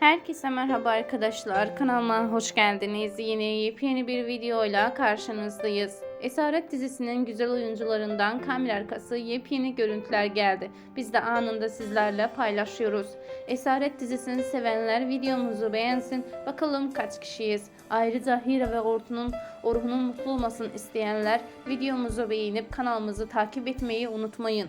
Herkese merhaba arkadaşlar. Kanalıma hoş geldiniz. Yeni yepyeni bir videoyla karşınızdayız. Esaret dizisinin güzel oyuncularından kamera arkası yepyeni görüntüler geldi. Biz de anında sizlerle paylaşıyoruz. Esaret dizisini sevenler videomuzu beğensin. Bakalım kaç kişiyiz. Ayrıca Hira ve Ortun'un Orhun'un mutlu olmasını isteyenler videomuzu beğenip kanalımızı takip etmeyi unutmayın.